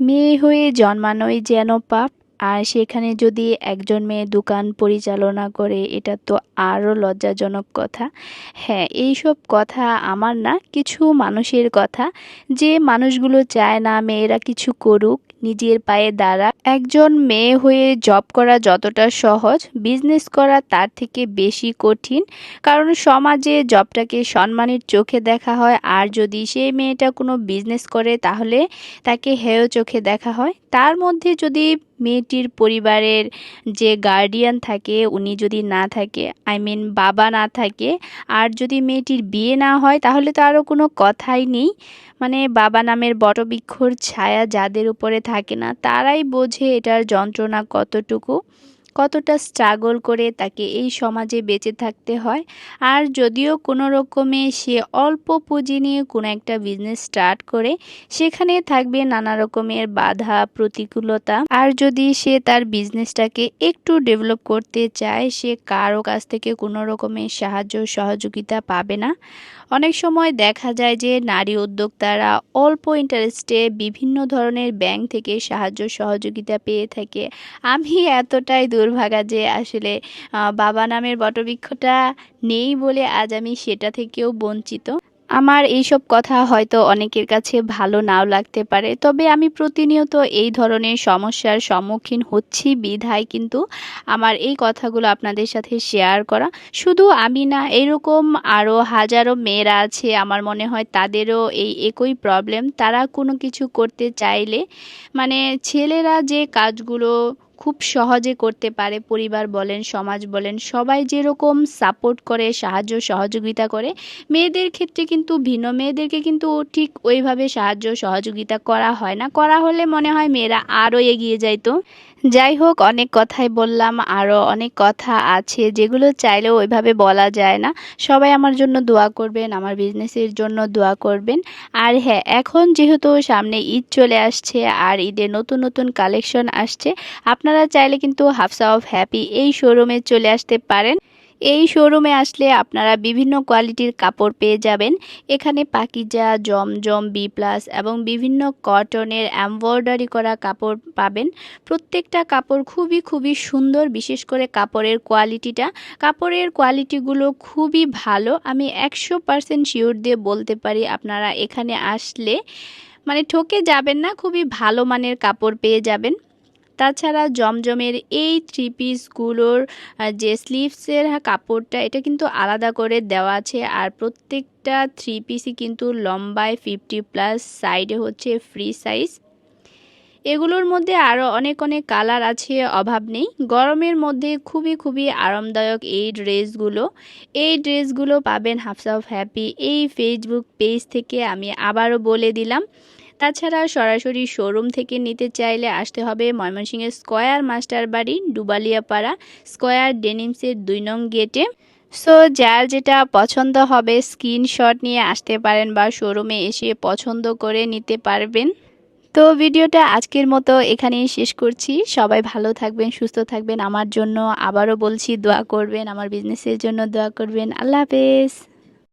মেয়ে হয়ে জন্মানোই যেন পাপ। আর সেখানে যদি একজন মেয়ে দোকান পরিচালনা করে, এটা তো আরও লজ্জাজনক কথা। হ্যাঁ এইসব কথা আমার না কিছু মানুষের কথা। যে মানুষগুলো চায় না মেয়েরা কিছু করুক, নিজের পায়ে দাঁড়া একজন মেয়ে হয়ে জব করা যতটা সহজ, বিজনেস করা তার থেকে বেশি কঠিন। কারণ সমাজে জবটাকে সম্মানের চোখে দেখা হয়, আর যদি সেই মেয়েটা কোনো বিজনেস করে, তাহলে তাকে হেয় চোখে দেখা হয়। তার মধ্যে যদি মেয়েটির পরিবারের যে গার্ডিয়ান থাকে, উনি যদি না থাকে আই মিন বাবা না থাকে, আর যদি মেয়েটির বিয়ে না হয়, তাহলে তো আরও কোনো কথাই নেই। মানে বাবা নামের বটবৃক্ষর ছায়া যাদের উপরে থাকে না, তারাই বোঝে এটার যন্ত্রণা কতটুকু। কতটা স্ট্রাগল করে তাকে এই সমাজে বেঁচে থাকতে হয়। আর যদিও কোনো রকমে সে অল্প পুঁজি নিয়ে কোনো একটা বিজনেস স্টার্ট করে, সেখানে থাকবে নানা রকমের বাধা, প্রতিকূলতা। আর যদি সে তার বিজনেসটাকে একটু ডেভেলপ করতে চায়, সে কারও কাছ থেকে কোনো রকমের সাহায্য, সহযোগিতা পাবে না। অনেক সময় দেখা যায় যে নারী উদ্যোক্তারা অল্প ইন্টারেস্টে বিভিন্ন ধরনের ব্যাংক থেকে সাহায্য, সহযোগিতা পেয়ে থাকে। আমি এতটাই দুর্ভাগা যে আসলে বাবা নামের বটবৃক্ষটা নেই বলে আজ আমি সেটা থেকেও বঞ্চিত। আমার এইসব কথা হয়তো অনেকের কাছে ভালো নাও লাগতে পারে, তবে আমি প্রতিনিয়ত এই ধরনের সমস্যার সম্মুখীন হচ্ছি বিধায় কিন্তু আমার এই কথাগুলো আপনাদের সাথে শেয়ার করা। শুধু আমি না, এরকম আরও হাজারো মেয়েরা আছে, আমার মনে হয় তাদেরও এই একই প্রবলেম তারা কোনো কিছু করতে চাইলে মানে ছেলেরা যে কাজগুলো খুব সহজে করতে পারে। পরিবার বলেন, সমাজ বলেন, সবাই যেরকম সাপোর্ট করে, সাহায্য, সহযোগিতা করে, মেয়েদের ক্ষেত্রে কিন্তু ভিন্ন। মেয়েদেরকে কিন্তু ঠিক ওইভাবে সাহায্য, সহযোগিতা করা হয় না। করা হলে মনে হয় মেয়েরা আরও এগিয়ে যাইতো যাই হোক, অনেক কথাই বললাম আরও অনেক কথা আছে, যেগুলো চাইলেও ওইভাবে বলা যায় না। সবাই আমার জন্য দোয়া করবেন, আমার বিজনেসের জন্য দোয়া করবেন। আর হ্যাঁ এখন যেহেতু সামনে ঈদ চলে আসছে আর ঈদের নতুন নতুন কালেকশন আসছে, আপনারা চাইলে কিন্তু হাফসা অফ হ্যাপি এই শোরুমে চলে আসতে পারেন। এই শোরুমে আসলে আপনারা বিভিন্ন কোয়ালিটির কাপড় পেয়ে যাবেন। এখানে পাকিজা, জমজম বি প্লাস এবং বিভিন্ন কটনের এমব্রয়ডারি করা কাপড় পাবেন। প্রত্যেকটা কাপড় খুবই খুবই সুন্দর, বিশেষ করে কাপড়ের কোয়ালিটিটা কাপড়ের কোয়ালিটিগুলো খুবই ভালো। আমি একশো পারসেন্ট শিওর দিয়ে বলতে পারি আপনারা এখানে আসলে মানে ঠকে যাবেন না, খুবই ভালো মানের কাপড় পেয়ে যাবেন। তাছাড়া জমজমের এই থ্রি পিসগুলোর যে স্লিভসের কাপড়টা, এটা কিন্তু আলাদা করে দেওয়া আছে। আর প্রত্যেকটা থ্রি পিসই কিন্তু লম্বায় ফিফটি প্লাস সাইডে হচ্ছে ফ্রি সাইজ এগুলোর মধ্যে আরও অনেক অনেক কালার আছে, অভাব নেই। গরমের মধ্যে খুবই খুবই আরামদায়ক এই ড্রেসগুলো এই ড্রেসগুলো পাবেন হাফস অফ হ্যাপি এই ফেসবুক পেজ থেকে আমি আবারও বলে দিলাম। তাছাড়া সরাসরি শোরুম থেকে নিতে চাইলে আসতে হবে ময়মনসিংহের স্কয়ার মাস্টার বাড়ি, ডুবালিয়াপাড়া স্কয়ার ডেনিমসের দুই নং গেটে। সো যার যেটা পছন্দ হবে স্ক্রিনশট নিয়ে আসতে পারেন বা শোরুমে এসে পছন্দ করে নিতে পারবেন। তো ভিডিওটা আজকের মতো এখানেই শেষ করছি। সবাই ভালো থাকবেন, সুস্থ থাকবেন। আমার জন্য আবারও বলছি দোয়া করবেন, আমার বিজনেসের জন্য দোয়া করবেন। আল্লাহ হাফেজ।